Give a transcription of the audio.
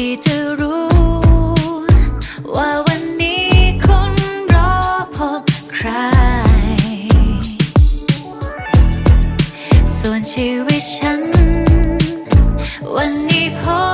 ที่จะรู้ ว่าวันนี้คุณรอพบใคร ส่วนชีวิตฉัน วันนี้พบ